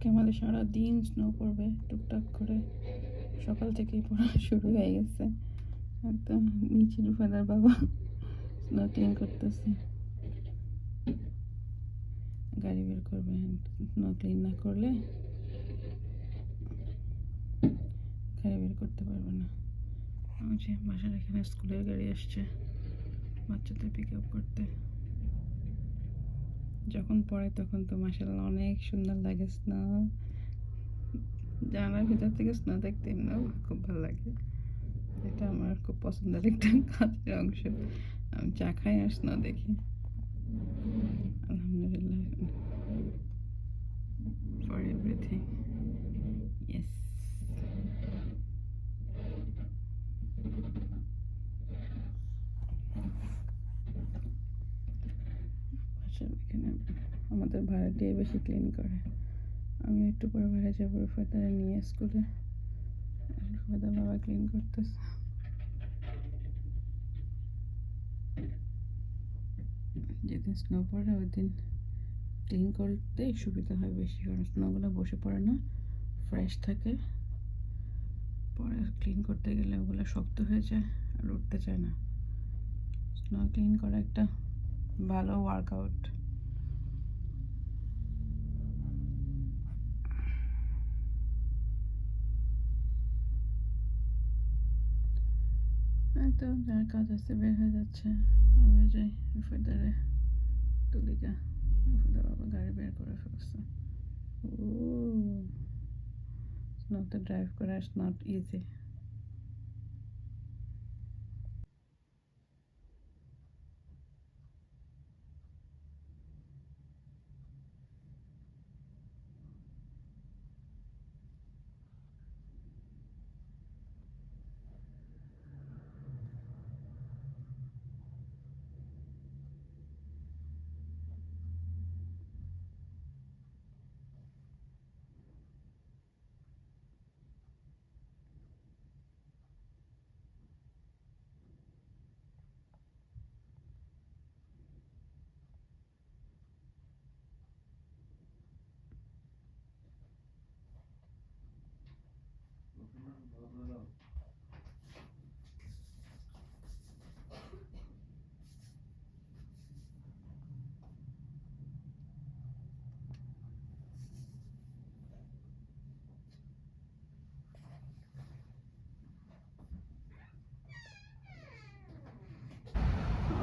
কেমালে সারা দিন স্নো পড়বে, টুকটাক করে সকাল থেকেই পড়া শুরু হয়ে গেছে। একদম নিচে রুফাদার বাবা স্নো ক্লিন করতেছে। গাড়ি বের করবে স্নো ক্লিন না করলে গাড়ি বের করতে পারবে না। ওই যে বাসার এখানে স্কুলের গাড়ি আসছে, বাচ্চাদের পিক আপ করতে। যখন পড়ে তখন তো মাসাল্লাহ অনেক সুন্দর লাগে স্নো। জানার ভিতর থেকে স্নো দেখতে এমনিও খুব ভালো লাগে। এটা আমার খুব পছন্দের একটা কাজের অংশ। আমি চা খাই আর স্নো দেখি। আলহামদুলিল্লাহ। ফর এভরিথিং ইয়েস বাসার এখানে আমাদের ভাড়াটিয়ে বেশি ক্লিন করে। আমি একটু পরে বাইরে যাব ফেদারে নিয়ে স্কুলে ফেদার বাবা ক্লিন করতেছে। যেদিন স্নো পড়ে ওই দিন ক্লিন করতে সুবিধা হয় বেশি, কারণ স্নোগুলো বসে পড়ে না ফ্রেশ থাকে। পরে ক্লিন করতে গেলে ওগুলো শক্ত হয়ে যায় আর উঠতে চায় না। স্নো ক্লিন করা একটা ভালো ওয়ার্কআউট তো যার কাজ আছে বের হয়ে যাচ্ছে। আমি যাই, রুফেদারে তুলিকা রুফেদার বাবা গাড়ি বের করে ফেলছে। ও নট দ্য ড্রাইভ করা is not easy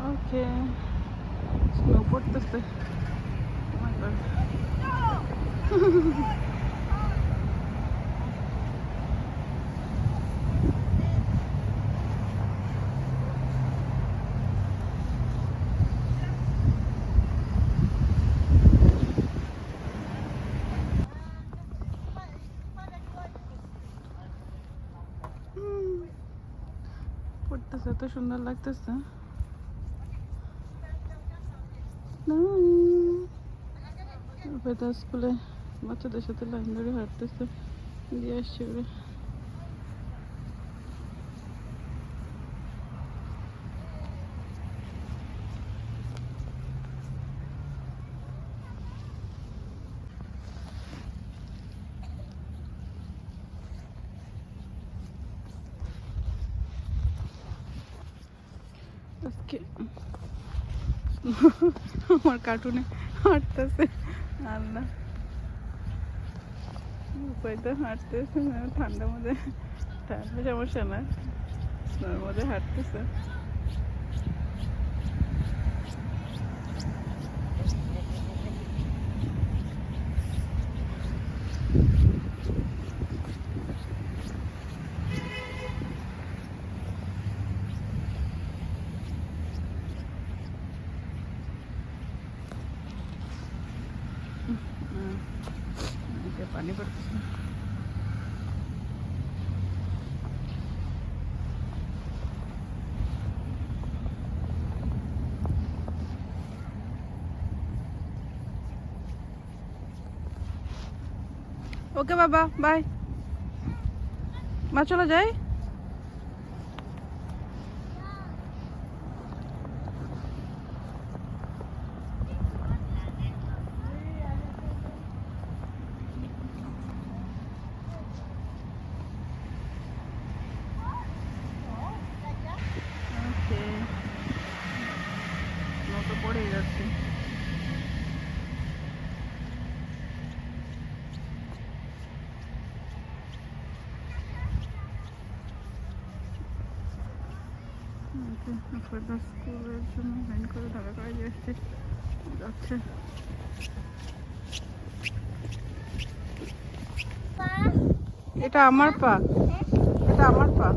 Okay. Oh my god. পড়তেছে এত সুন্দর লাগতেছে। স্কুলে বাচ্চাদের সাথে লাইন ধরে হাঁটতেছে দিয়ে আসছে আজকে আমার কার্টুনে হাঁটতেছে। আল্লাহ। উপায় তো হাঁটতেছে, ঠান্ডার মধ্যে ঠান্ডা সমস্যা না স্নোর মধ্যে হাঁটতেছে হুম। এই যে পানি পড়তেছে ওকে বাবা বাই মা চলে যাই স্কুলের জন্য লাইন করে ঢাকা করে যাচ্ছে যাচ্ছে এটা আমার পা। এটা আমার পা।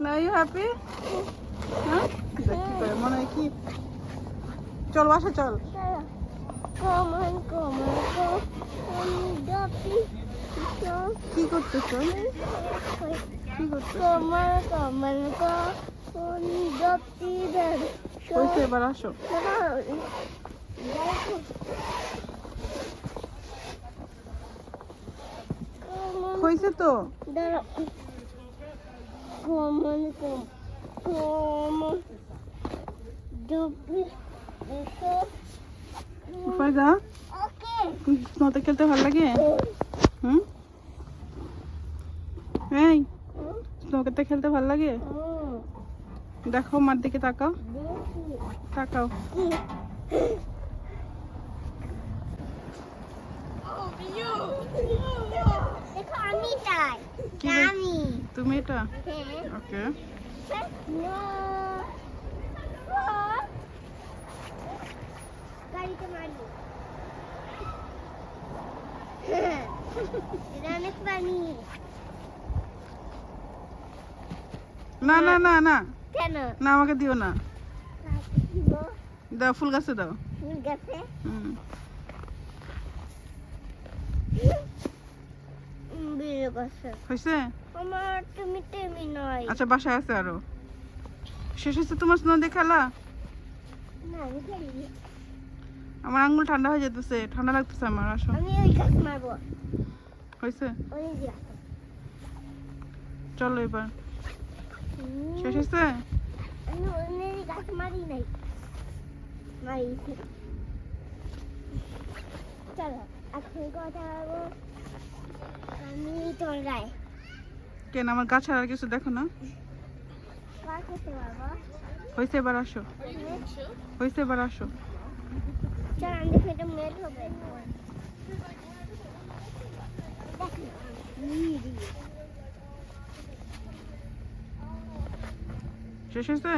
Now you happy? হ্যাঁ মনে কি চল বাসা চল চলো কমন কমন কমন ডপি কি করতেছ কি কমন কইছে এবার আসো। তো? কমন কম কমন ডপি ফায়দা ওকে। স্নোতে খেলতে ভালো লাগে? হুম? এই স্নোতে খেলতে ভালো লাগে? দেখো মার দিকে তাকাও। তাকাও। তুমি এটা অনেক পানি না না না না। কেন? না আমাকে দিও না। দাও ফুল গাছে দাও। ফুল গাছে? হুম। হয়েছে? আমার তুমি টেমি নয়। আচ্ছা বাসায় আছে আরও। শেষ হয়েছে তোমার স্নো খেলা? আমার আঙ্গুল ঠান্ডা হয়ে যেতেছে ঠান্ডা লাগতেছে আমার আসো। হয়েছে? চলো এবার। শেষ হয়েছে? গাছ মারি নাই। চলো এখন কথা বলব। আমি তোর গায়ে। কেন আমার গাছ আর কিছু দেখো না? হয়েছে এবার আসো। হয়েছে এবার আসো। চল আমি দেখি এটা মেল হবে দেখ না, মিরি। শেষ হয়েছে?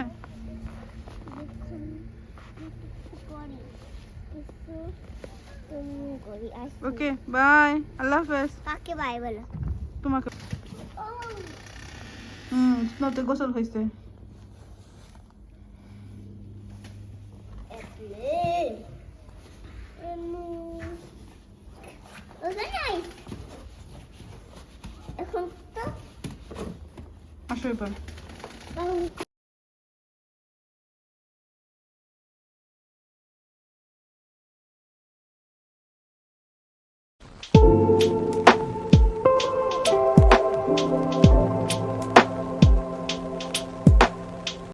ওকে বাই আল্লাহ হাফেজ। কাকে বাই বলো? তোমাকে। হুম স্নোতে গোসল হয়েছে। এখন তো আসো এবার।